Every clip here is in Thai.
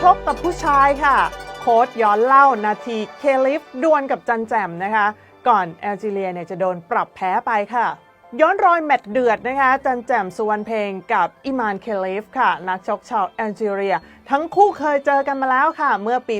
ชกกับผู้ชายค่ะ โค้ดย้อนเล่านาทีเคลิฟดวลกับจันแจมนะคะ ก่อนแอลจีเรียเนี่ยจะโดนปรับแพ้ไปค่ะ ย้อนรอยแมตช์เดือดนะคะ จันแจมสุวรรณเพลงกับอิมานเคลิฟค่ะ นักชกชาวแอลจีเรีย ทั้งคู่เคยเจอกันมาแล้วค่ะ เมื่อปี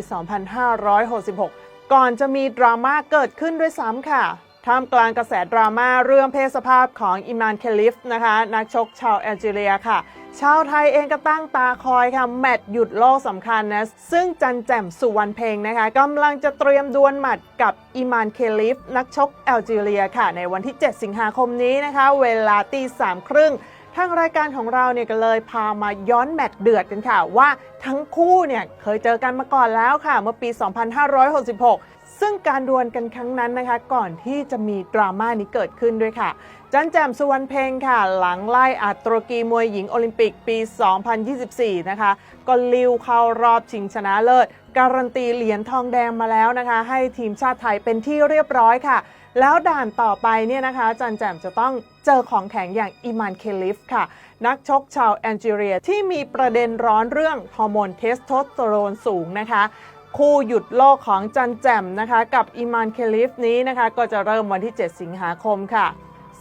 2566 ก่อนจะมีดราม่าเกิดขึ้นด้วยซ้ำค่ะท่ามกลางกระแสดราม่าเรื่องเพศสภาพของอิมานเคลิฟนะคะ นักชกชาวแอลจีเรียค่ะ ชาวไทยเองก็ตั้งตาคอยค่ะ แมตช์หยุดโลกสำคัญนะ ซึ่งจันแจ่มสุวรรณเพลงนะคะกำลังจะเตรียมดวลหมัดกับอิมานเคลิฟ นักชกแอลจีเรียค่ะ ในวันที่ 7 สิงหาคมนี้นะคะ เวลาตีสามครึ่งทางรายการของเราเนี่ยก็เลยพามาย้อนแมตช์เดือดกันค่ะ ว่าทั้งคู่เนี่ยเคยเจอกันมาก่อนแล้วค่ะ เมื่อปี 2566 ซึ่งการดวลกันครั้งนั้นนะคะ ก่อนที่จะมีดราม่านี้เกิดขึ้นด้วยค่ะ จันแจมสุวรรณเพลงค่ะ หลังไล่อัตรกีมวยหญิงโอลิมปิกปี 2024 นะคะ ก็ลิวเข้ารอบชิงชนะเลิศ การันตีเหรียญทองแดงมาแล้วนะคะ ให้ทีมชาติไทยเป็นที่เรียบร้อยค่ะ แล้วด่านต่อไปเนี่ยนะคะ จันแจมจะต้องเจอของแข็งอย่างอิมานเคลิฟค่ะ นักชกชาวแอนจีเรียที่มีประเด็นร้อนเรื่องฮอร์โมนเทสโทสเตอโรนสูงนะคะ คู่หยุดโลกของจันแจมนะคะ กับอิมานเคลิฟนี้นะคะ ก็จะเริ่มวันที่ 7 สิงหาคมค่ะ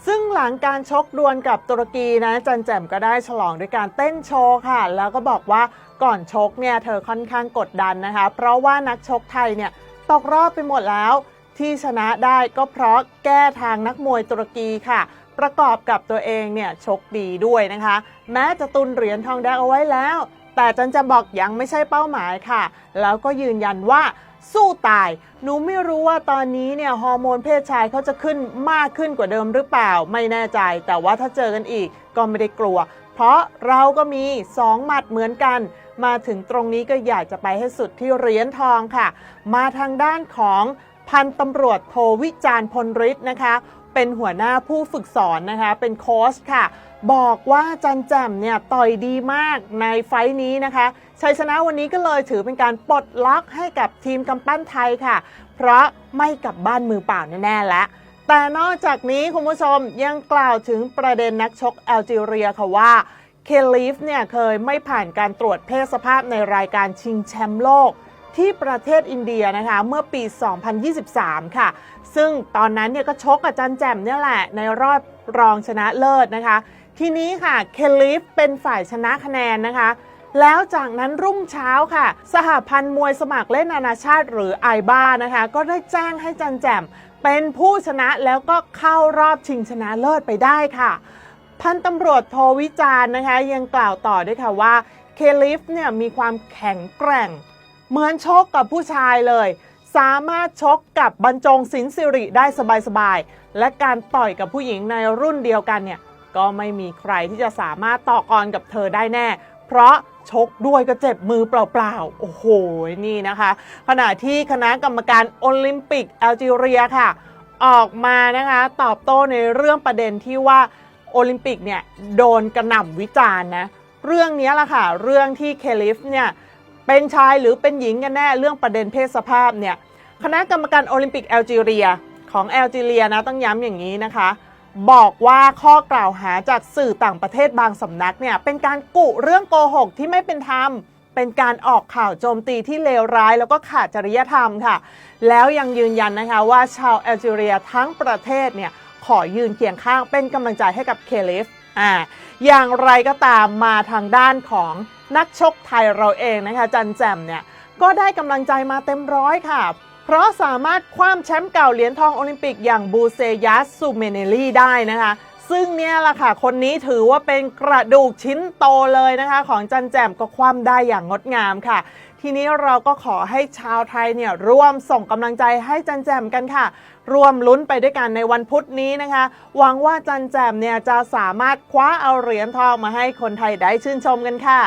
ซึ่งหลังการชกดวลกับตุรกีนะ จันแจมก็ได้ฉลองด้วยการเต้นโชว์ค่ะ แล้วก็บอกว่าก่อนชกเนี่ยเธอค่อนข้างกดดันนะคะ เพราะว่านักชกไทยเนี่ยตกรอบไปหมดแล้ว ที่ชนะได้ก็เพราะแก้ทางนักมวยตุรกีค่ะ ประกอบกับตัวเองเนี่ยชกดีด้วยนะคะ แม้จะตุนเหรียญทองแดงเอาไว้แล้ว แต่จันจะบอกยังไม่ใช่เป้าหมายค่ะ แล้วก็ยืนยันว่าสู้ตาย หนูไม่รู้ว่าตอนนี้เนี่ยฮอร์โมนเพศชายเขาจะขึ้นมากขึ้นกว่าเดิมหรือเปล่า ไม่แน่ใจ แต่ว่าถ้าเจอกันอีกก็ไม่ได้กลัว เพราะเราก็มี2หมัดเหมือนกัน มาถึงตรงนี้ก็อยากจะไปให้สุดที่เหรียญทองค่ะ มาทางด้านของพันตำรวจโทวิจารณ์พลฤทธิ์นะคะ เป็นหัวหน้าผู้ฝึกสอนนะคะ เป็นโค้ชค่ะ บอกว่าจันแจ่มเนี่ยต่อยดีมากในไฟท์นี้นะคะชัยชนะวันนี้ก็เลยถือเป็นการปลดล็อกให้กับทีมกำปั้นไทยค่ะ เพราะไม่กลับบ้านมือเปล่าแน่ๆแล้วแต่นอกจากนี้คุณผู้ชมยังกล่าวถึงประเด็นนักชกแอลจีเรียค่ะว่าเคลีฟเนี่ยเคยไม่ผ่านการตรวจเพศสภาพในรายการชิงแชมป์โลก ที่ประเทศอินเดียนะคะเมื่อปี 2023 ค่ะ ซึ่งตอนนั้นเนี่ยก็ชกกับจันแจมเนี่ยแหละในรอบรองชนะเลิศนะคะ ทีนี้ค่ะเคลีฟเป็นฝ่ายชนะคะแนนนะคะ แล้วจากนั้นรุ่งเช้าค่ะ สหพันธ์มวยสมัครเล่นนานาชาติหรือไอบ้านะคะ ก็ได้แจ้งให้จันแจมเป็นผู้ชนะแล้วก็เข้ารอบชิงชนะเลิศไปได้ค่ะ พันตำรวจโทวิจารนะคะ ยังกล่าวต่อด้วยค่ะว่าเคลิฟเนี่ยมีความแข็งแกร่ง เหมือนชกกับผู้ชายเลย สามารถชกกับบรรจงศิลป์สิริได้สบายๆ และการต่อยกับผู้หญิงในรุ่นเดียวกันเนี่ยก็ไม่มีใครที่จะสามารถต่อกรกับเธอได้แน่ เพราะชกด้วยก็เจ็บมือเปล่าๆ โอ้โห นี่นะคะ ขณะที่คณะกรรมการโอลิมปิกแอลจีเรียค่ะ ออกมานะคะตอบโต้ในเรื่องประเด็นที่ว่าโอลิมปิกเนี่ยโดนกระหน่ำวิจารณ์นะ เรื่องนี้แหละค่ะ เรื่องที่เคลิฟเนี่ย เป็นชายหรือเป็นหญิงกันแน่เรื่องประเด็นเพศสภาพเนี่ยคณะกรรมการโอลิมปิกแอลจีเรียของแอลจีเรียนะต้องย้ำอย่างนี้นะคะ บอกว่าข้อกล่าวหาจากสื่อต่างประเทศบางสำนักเนี่ยเป็นการกุเรื่องโกหกที่ไม่เป็นธรรมเป็นการออกข่าวโจมตีที่เลวร้าย แล้วก็ขาดจริยธรรมค่ะ แล้วยังยืนยันนะคะว่าชาวแอลจีเรียทั้งประเทศเนี่ยขอยืนเคียงข้างเป็นกำลังใจให้กับเคลิฟ อ่าอย่างไรก็ตามมาทางด้านของนักชกไทยเราเองนะคะ จันแจมเนี่ยก็ได้กำลังใจมาเต็มร้อยค่ะ เพราะสามารถคว้ามแชมป์เก่าเหรียญทองโอลิมปิกอย่างบูเซยัสซูเมเนลีได้นะคะ ซึ่งเนี่ยแหละค่ะ คนนี้ถือว่าเป็นกระดูกชิ้นโตเลยนะคะ ของจันแจมก็คว่ำได้อย่างงดงามค่ะ ทีนี้เราก็ขอให้ชาวไทยเนี่ยร่วมส่งกำลังใจให้จันแจมกันค่ะ ร่วมลุ้นไปด้วยกันในวันพุธนี้นะคะ หวังว่าจันแจมเนี่ยจะสามารถคว้าเอาเหรียญทองมาให้คนไทยได้ชื่นชมกันค่ะ